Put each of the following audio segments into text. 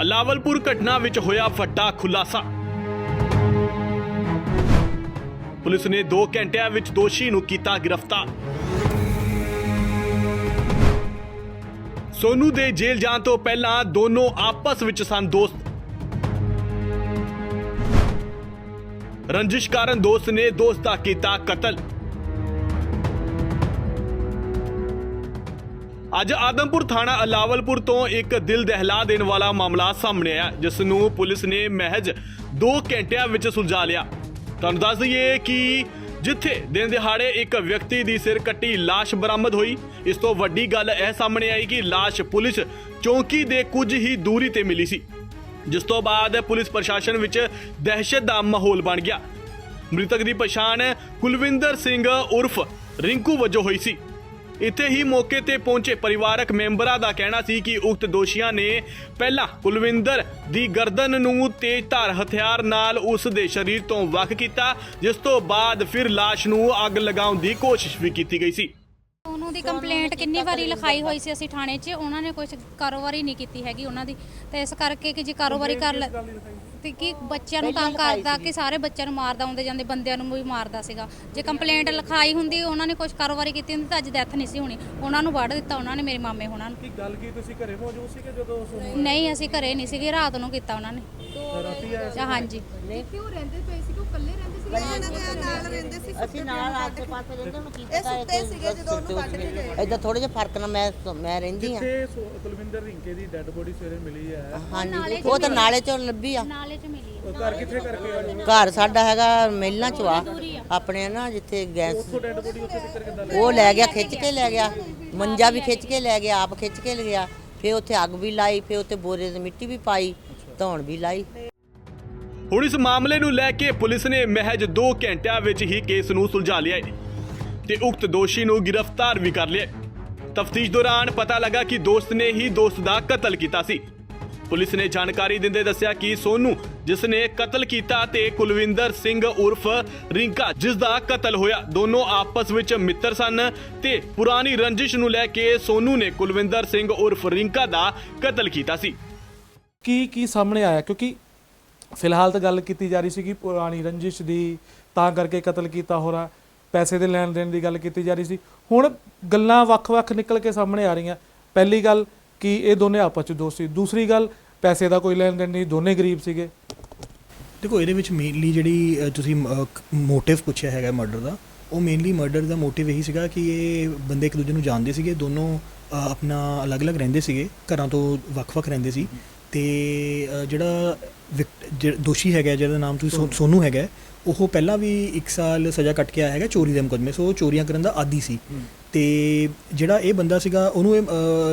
ਅਲਾਵਲਪੁਰ ਘਟਨਾ ਵਿੱਚ ਹੋਇਆ ਵੱਡਾ ਖੁਲਾਸਾ। ਪੁਲਿਸ ਨੇ 2 ਘੰਟਿਆਂ ਵਿੱਚ ਦੋਸ਼ੀ ਨੂੰ ਕੀਤਾ ਗ੍ਰਿਫਤਾਰ। ਸੋਨੂ ਦੇ ਜੇਲ੍ਹ ਜਾਣ ਤੋਂ ਪਹਿਲਾਂ ਦੋਨੋਂ ਆਪਸ ਵਿੱਚ ਸਨ ਦੋਸਤ। ਰੰਜਿਸ਼ ਕਾਰਨ ਦੋਸਤ ਨੇ ਦੋਸਤ ਦਾ ਕੀਤਾ ਕਤਲ। ਅੱਜ ਆਦਮਪੁਰ ਥਾਣਾ ਅਲਾਵਲਪੁਰ ਤੋਂ ਇੱਕ ਦਿਲ ਦਹਿਲਾ ਦੇਣ ਵਾਲਾ ਮਾਮਲਾ ਸਾਹਮਣੇ ਆਇਆ, ਜਿਸ ਨੂੰ ਪੁਲਿਸ ਨੇ ਮਹਿਜ 2 ਘੰਟਿਆਂ ਵਿੱਚ ਸੁਲਝਾ ਲਿਆ। ਤੁਹਾਨੂੰ ਦੱਸ ਦਈਏ ਕਿ ਜਿੱਥੇ ਦਿਨ ਦਿਹਾੜੇ ਇੱਕ ਵਿਅਕਤੀ ਦੀ ਸਿਰ ਕੱਟੀ ਲਾਸ਼ ਬਰਾਮਦ ਹੋਈ, ਇਸ ਤੋਂ ਵੱਡੀ ਗੱਲ ਇਹ ਸਾਹਮਣੇ ਆਈ ਕਿ ਲਾਸ਼ ਪੁਲਿਸ ਚੌਂਕੀ ਦੇ ਕੁਝ ਹੀ ਦੂਰੀ ਤੇ ਮਿਲੀ ਸੀ, ਜਿਸ ਤੋਂ ਬਾਅਦ ਪੁਲਿਸ ਪ੍ਰਸ਼ਾਸਨ ਵਿੱਚ ਦਹਿਸ਼ਤ ਦਾ ਮਾਹੌਲ ਬਣ ਗਿਆ। ਮ੍ਰਿਤਕ ਦੀ ਪਛਾਣ ਕੁਲਵਿੰਦਰ ਸਿੰਘ ਉਰਫ ਰਿੰਕੂ ਵਜੋਂ ਹੋਈ ਸੀ। ਇੱਥੇ ਹੀ ਮੌਕੇ ਤੇ ਪਹੁੰਚੇ ਪਰਿਵਾਰਕ ਮੈਂਬਰਾਂ ਦਾ ਕਹਿਣਾ ਸੀ ਕਿ ਉਕਤ ਦੋਸ਼ੀਆਂ ਨੇ ਪਹਿਲਾਂ ਕੁਲਵਿੰਦਰ ਦੀ ਗਰਦਨ ਨੂੰ ਤੇਜ਼ਧਾਰ ਹਥਿਆਰ ਨਾਲ ਉਸ ਦੇ ਸਰੀਰ ਤੋਂ ਵੱਖ ਕੀਤਾ ਜਿਸ ਤੋਂ ਬਾਅਦ ਫਿਰ ਲਾਸ਼ ਨੂੰ ਅੱਗ ਲਗਾਉਣ ਦੀ ਕੋਸ਼ਿਸ਼ ਵੀ ਕੀਤੀ ਗਈ ਸੀ। ਉਹਨੂੰ ਦੀ ਕੰਪਲੇਂਟ ਕਿੰਨੀ ਵਾਰੀ ਲਿਖਾਈ ਹੋਈ ਸੀ ਅਸੀਂ ਥਾਣੇ 'ਚ ਉਹਨਾਂ ਨੇ ਕੁਝ ਕਾਰੋਬਾਰੀ ਨਹੀਂ ਕੀਤੀ ਹੈਗੀ ਉਹਨਾਂ ਦੀ। ਤੇ ਇਸ ਕਰਕੇ ਕਿ ਜੇ ਕਾਰੋਬਾਰੀ ਕਰ ਲੈ ਤੇ ਕੀ ਬੱਚਿਆਂ ਨੂੰ ਤੰਗ ਕਰਦਾ ਕਿ ਸਾਰੇ ਬੱਚਿਆਂ ਨੂੰ ਮਾਰਦਾ ਆਉਂਦੇ ਜਾਂਦੇ ਬੰਦਿਆਂ ਨੂੰ ਵੀ ਮਾਰਦਾ ਸੀਗਾ। ਜੇ ਕੰਪਲੇਂਟ ਲਿਖਾਈ ਹੁੰਦੀ ਉਹਨਾਂ ਨੇ ਕੁਝ ਕਾਰੋਬਾਰੀ ਕੀਤੀ ਹੁੰਦੀ ਤਾਂ ਅੱਜ ਡੈਥ ਨਹੀਂ ਸੀ ਹੋਣੀ। ਉਹਨਾਂ ਨੂੰ ਵੜ ਦਿੱਤਾ ਉਹਨਾਂ ਨੇ ਮੇਰੇ ਮਾਮੇ ਹੋਣਾ ਨੂੰ। ਕੀ ਗੱਲ ਕੀ ਤੁਸੀਂ ਘਰੇ ਮੌਜੂਦ ਸੀਗੇ ਜਦੋਂ ਨਹੀਂ ਅਸੀਂ ਘਰੇ ਨਹੀਂ ਸੀਗੇ ਰਾਤ ਨੂੰ ਕੀਤਾ ਉਹਨਾਂ ਨੇ। ਰਾਤੀ ਆਇਆ ਸੀ? ਹਾਂਜੀ। ਕਿਉਂ ਰਹਿੰਦੇ ਪਏ ਸੀ ਕਿ ਉਹ ਇਕੱਲੇ ਰਹਿੰਦੇ ਸੀ ਨਾਲ ਰਹਿੰਦੇ ਸੀ ਅਸੀਂ ਨਾਲ ਆਸੇ ਪਾਸੇ ਰਹਿੰਦੇ ਉਹਨੂੰ ਕੀ ਇਹ ਪਤਾ ਸੁੱਤੇ ਸੀਗੇ ਜਦੋਂ ਉਹਨੂੰ ਕੱਢ ਕੇ ਗਏ। ਐਦਾਂ ਥੋੜੇ ਜਿਹਾ ਫ਼ਰਕ ਨਾਲ ਮੈਂ ਮੈਂ ਰਹਿੰਦੀ ਆ। ਜਿੱਥੇ ਸੋ- ਕੁਲਵਿੰਦਰ ਰਿੰਕੇ ਦੀ ਡੈੱਡ ਬੋਡੀ ਸਵੇਰੇ ਮਿਲੀ ਹੈ। ਹਾਂਜੀ ਉਹ ਤਾਂ ਨਾਲੇ ਚੋਂ ਲੱਭੀ ਆ। ਨਾਲੇ 'ਚ ਮਿਲੀ। ਉਹ ਘਰ ਕਿੱਥੇ ਕਰਕੇ ਆਏ? ਘਰ ਸਾਡਾ ਹੈਗਾ ਮਹਿਲਾਂ ਚ ਆ। ਆਪਣੇ ਨਾ ਜਿੱਥੇ ਗੈਸ ਡੈੱਡ ਬੋਡੀ ਉੱਥੇ ਤੱਕ ਕਿੱਦਾਂ ਉਹ ਲੈ ਗਿਆ ਖਿੱਚ ਕੇ ਲੈ ਗਿਆ। ਮੰਜਾ ਵੀ ਖਿੱਚ ਕੇ ਲੈ ਗਿਆ ਆਪ ਖਿੱਚ ਕੇ ਲੈ ਗਿਆ ਫੇ ਉੱਥੇ ਅੱਗ ਵੀ ਲਾਈ ਫੇ ਉੱਥੇ ਬੋਰੇ ਦੀ ਮਿੱਟੀ ਵੀ ਪਾਈ ਧੌਣ ਵੀ ਲਾਈ। ਹੁਣ ਇਸ ਮਾਮਲੇ ਨੂੰ ਲੈ ਕੇ ਪੁਲਿਸ ਨੇ ਮਹਿਜ 2 ਘੰਟਿਆਂ ਵਿੱਚ ਹੀ ਕੇਸ ਨੂੰ ਸੁਲਝਾ ਲਿਆ ਹੈ ਤੇ ਉਕਤ ਦੋਸ਼ੀ ਨੂੰ ਗ੍ਰਿਫਤਾਰ ਵੀ ਕਰ ਲਿਆ ਤਫਤੀਸ਼ ਦੌਰਾਨ ਪਤਾ ਲੱਗਾ ਕਿ ਦੋਸਤ ਨੇ ਹੀ ਦੋਸਤ ਦਾ ਕਤਲ ਕੀਤਾ ਸੀ। ਪੁਲਿਸ ਨੇ ਜਾਣਕਾਰੀ ਦਿੰਦੇ ਦੱਸਿਆ ਕਿ ਸੋਨੂ, ਜਿਸ ਨੇ ਕਤਲ ਕੀਤਾ ਤੇ ਕੁਲਵਿੰਦਰ ਸਿੰਘ ਉਰਫ ਰਿੰਕਾ, ਜਿਸ ਦਾ ਕਤਲ ਹੋਇਆ, ਦੋਨੋਂ ਆਪਸ ਵਿੱਚ ਮਿੱਤਰ ਸਨ ਤੇ ਪੁਰਾਣੀ ਰੰਜਿਸ਼ ਨੂੰ ਲੈ ਕੇ ਸੋਨੂ ਨੇ ਕੁਲਵਿੰਦਰ ਸਿੰਘ ਉਰਫ ਰਿੰਕਾ ਦਾ ਕਤਲ ਕੀਤਾ ਸੀ। ਕੀ ਕੀ ਸਾਹਮਣੇ ਆਇਆ? ਕਿਉਂਕਿ ਫਿਲਹਾਲ ਤਾਂ ਗੱਲ ਕੀਤੀ ਜਾ ਰਹੀ ਸੀ ਕਿ ਪੁਰਾਣੀ ਰੰਜਿਸ਼ ਦੀ, ਤਾਂ ਕਰਕੇ ਕਤਲ ਕੀਤਾ ਹੋ ਰਿਹਾ ਪੈਸੇ ਦੇ ਲੈਣ ਦੇਣ ਦੀ ਗੱਲ ਕੀਤੀ ਜਾ ਰਹੀ ਸੀ। ਹੁਣ ਗੱਲਾਂ ਵੱਖ-ਵੱਖ ਨਿਕਲ ਕੇ ਸਾਹਮਣੇ ਆ ਰਹੀਆਂ। ਪਹਿਲੀ ਗੱਲ ਕਿ ਇਹ ਦੋਨੇ ਆਪਸ ਚ ਦੋਸਤ ਸੀ। ਦੂਸਰੀ ਗੱਲ, ਪੈਸੇ ਦਾ ਕੋਈ ਲੈਣ ਦੇਣ ਨਹੀਂ, ਦੋਨੇ ਗਰੀਬ ਸੀਗੇ। ਦੇਖੋ, ਇਹਦੇ ਵਿੱਚ ਮੇਨਲੀ ਜਿਹੜੀ ਤੁਸੀਂ ਮੋਟਿਵ ਪੁੱਛਿਆ ਹੈਗਾ ਮਰਡਰ ਦਾ, ਉਹ ਮੇਨਲੀ ਮਰਡਰ ਦਾ ਮੋਟਿਵ ਇਹੀ ਸੀਗਾ ਕਿ ਇਹ ਬੰਦੇ ਇੱਕ ਦੂਜੇ ਨੂੰ ਜਾਣਦੇ ਸੀਗੇ, ਦੋਨੋਂ ਆਪਣਾ ਅਲੱਗ-ਅਲੱਗ ਰਹਿੰਦੇ ਸੀਗੇ, ਘਰਾਂ ਤੋਂ ਵੱਖ-ਵੱਖ ਰਹਿੰਦੇ ਸੀ। ਤੇ ਜਿਹੜਾ ਦੋਸ਼ੀ ਹੈਗਾ ਜਿਹਦਾ ਨਾਮ ਤੁਸੀਂ ਸੋਨੂ। ਹੈਗਾ ਉਹ ਪਹਿਲਾਂ ਵੀ 1 ਸਾਲ ਸਜ਼ਾ ਕੱਟ ਕੇ ਆਇਆ ਹੈਗਾ ਚੋਰੀ ਦੇ ਮੁਕੱਦਮੇ ਸੋ ਚੋਰੀਆਂ ਕਰਨ ਦਾ ਆਦੀ ਸੀ। ਤੇ ਜਿਹੜਾ ਇਹ ਬੰਦਾ ਸੀਗਾ ਉਹਨੂੰ ਇਹ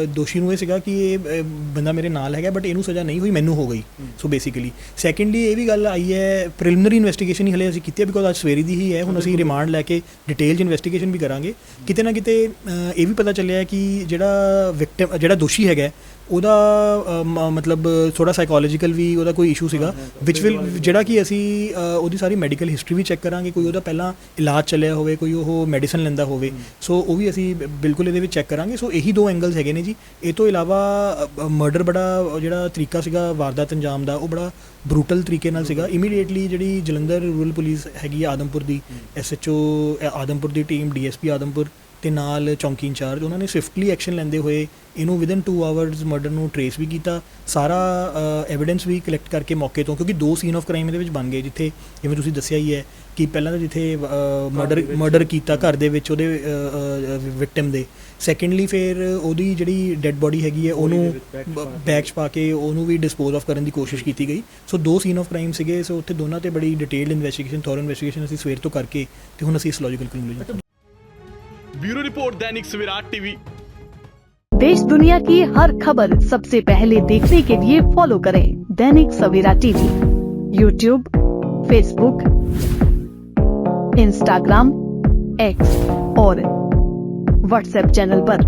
ਦੋਸ਼ੀ ਨੂੰ ਇਹ ਸੀਗਾ ਕਿ ਇਹ ਬੰਦਾ ਮੇਰੇ ਨਾਲ ਹੈਗਾ ਬਟ ਇਹਨੂੰ ਸਜ਼ਾ ਨਹੀਂ ਹੋਈ ਮੈਨੂੰ ਹੋ ਗਈ। ਸੋ ਬੇਸਿਕਲੀ ਸੈਕੰਡਲੀ ਇਹ ਵੀ ਗੱਲ ਆਈ ਹੈ ਪ੍ਰੀਲਿਮਿਨਰੀ ਇਨਵੈਸਟੀਗੇਸ਼ਨ ਹੀ ਹਲੇ ਅਸੀਂ ਕੀਤੀ ਹੈ ਬਿਕੋਜ਼ ਅੱਜ ਸਵੇਰੀ ਦੀ ਹੀ ਹੈ ਹੁਣ ਅਸੀਂ ਰਿਮਾਂਡ ਲੈ ਕੇ ਡਿਟੇਲ ਚ ਇਨਵੈਸਟੀਗੇਸ਼ਨ ਵੀ ਕਰਾਂਗੇ। ਕਿਤੇ ਨਾ ਕਿਤੇ ਇਹ ਵੀ ਪਤਾ ਚੱਲਿਆ ਹੈ ਕਿ ਜਿਹੜਾ ਵਿਕਟਮ ਜਿਹੜਾ ਦੋਸ਼ੀ ਹੈਗਾ ਉਹਦਾ ਅ, ਮ- ਮਤਲਬ ਥੋੜਾ ਸਾਈਕੋਲੋਜੀਕਲ ਵੀ ਉਹਦਾ ਕੋਈ ਇਸ਼ੂ ਸੀਗਾ ਵਿਚ ਵਿਲ ਜਿਹੜਾ ਕਿ ਅਸੀਂ ਅ, ਉਹਦੀ ਸਾਰੀ ਮੈਡੀਕਲ ਹਿਸਟਰੀ ਵੀ ਚੈੱਕ ਕਰਾਂਗੇ ਕੋਈ ਉਹਦਾ ਪਹਿਲਾਂ ਇਲਾਜ ਚੱਲਿਆ ਹੋਵੇ ਕੋਈ ਉਹ ਮੈਡੀਸਨ ਲੈਂਦਾ ਹੋਵੇ ਸੋ ਉਹ ਵੀ ਅਸੀਂ ਬ- ਬਿਲਕੁਲ ਇਹਦੇ ਵਿੱਚ ਚੈੱਕ ਕਰਾਂਗੇ ਸੋ ਇਹੀ ਦੋ ਐਂਗਲਸ ਹੈਗੇ ਨੇ ਜੀ। ਇਹ ਤੋਂ ਇਲਾਵਾ ਮਰਡਰ ਬੜਾ ਅ, ਜਿਹੜਾ ਤਰੀਕਾ ਸੀਗਾ ਵਾਰਦਾਤ ਅੰਜਾਮ ਦਾ ਉਹ ਬੜਾ ਬਰੂਟਲ ਤਰੀਕੇ ਨਾਲ ਸੀਗਾ। ਇਮੀਡੀਏਟਲੀ ਜਿਹੜੀ ਜਲੰਧਰ ਰੂਰਲ ਪੁਲਿਸ ਹੈਗੀ ਆ ਆਦਮਪੁਰ ਦੀ ਐਸਐਚਓ ਆਦਮਪੁਰ ਦੀ ਟੀਮ ਡੀਐਸਪੀ ਆਦਮਪੁਰ ਤੇ ਨਾਲ ਚੌਂਕੀ ਇੰਚਾਰਜ ਉਹਨਾਂ ਨੇ ਸਵਿਫਟਲੀ ਐਕਸ਼ਨ ਲੈਂਦੇ ਹੋਏ ਇਹਨੂੰ ਵਿਦਨ 2 ਆਵਰਸ ਮਰਡਰ ਨੂੰ ਟਰੇਸ ਵੀ ਕੀਤਾ। ਸਾਰਾ ਐਵੀਡੈਂਸ ਵੀ ਕਲੈਕਟ ਕਰਕੇ ਮੌਕੇ ਤੋਂ ਕਿਉਂਕਿ ਦੋ ਸੀਨ ਆਫ ਕ੍ਰਾਈਮ ਇਹਦੇ ਵਿੱਚ ਬਣ ਗਏ ਜਿੱਥੇ ਜਿਵੇਂ ਤੁਸੀਂ ਦੱਸਿਆ ਹੀ ਹੈ ਕਿ ਪਹਿਲਾਂ ਤਾਂ ਜਿੱਥੇ ਮਰਡਰ ਮਰਡਰ ਕੀਤਾ ਘਰ ਦੇ ਵਿੱਚ ਉਹਦੇ ਵਿਕਟਿਮ ਦੇ। ਸੈਕੰਡਲੀ ਫਿਰ ਉਹਦੀ ਜਿਹੜੀ ਡੈੱਡ ਬੋਡੀ ਹੈਗੀ ਹੈ ਉਹਨੂੰ ਬੈਗ 'ਚ ਪਾ ਕੇ। ਉਹਨੂੰ ਵੀ ਡਿਸਪੋਜ਼ ਆਫ ਕਰਨ ਦੀ ਕੋਸ਼ਿਸ਼ ਕੀਤੀ ਗਈ। ਸੋ ਦੋ ਸੀਨ ਆਫ ਕ੍ਰਾਈਮ ਸੀਗੇ ਸੋ ਉੱਥੇ ਦੋਨਾਂ ਤੇ ਬੜੀ ਡਿਟੇਲਡ ਇਨਵੈਸਟੀਗੇਸ਼ਨ ਥੋਰ ਇਨਵੈਸਟੀਗੇਸ਼ਨ ਅਸੀਂ ਸਵੇਰ ਤੋਂ ਕਰਕੇ ਤੇ ਹੁਣ ਅਸੀਂ ਇਸ ਲੌਜੀਕਲ ਕਨਕਲੂਜਨ ब्यूरो रिपोर्ट, दैनिक सवेरा, टीवी देश दुनिया की हर खबर सबसे पहले देखने के लिए फॉलो करें Dainik Savera TV YouTube Facebook Instagram X और व्हाट्सएप चैनल पर।